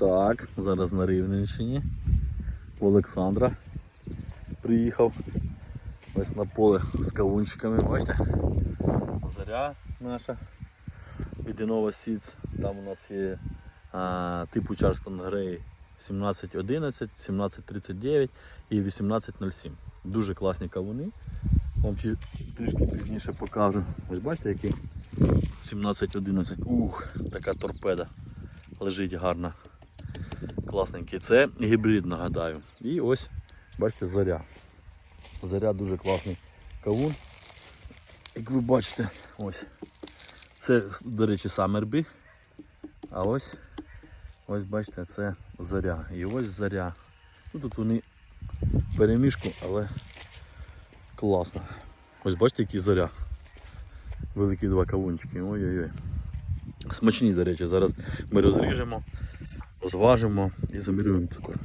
Так, зараз на Рівненщині. У Олександра приїхав. Ось на поле з кавунчиками, бачите? Заря наша від Innova Seeds. Там у нас є а, типу Charleston Grey 1711, 1739 і 1807. Дуже класні кавуни. Вам трішки пізніше покажу. Ось бачите, які 1711. Ух, така торпеда. Лежить гарна. Класненький. Це гібрид, нагадаю. І ось, бачите, заря. Заря дуже класний кавун. Як ви бачите, ось. Це, до речі, Самербі. А ось, ось бачите, це заря. І ось заря. Ну, тут вони перемішку, але класно. Ось бачите, які заря. Великі два кавунчики. Ой-ой-ой. Смачні, до речі, зараз ми розріжемо, зважимо і замірюємо цукор.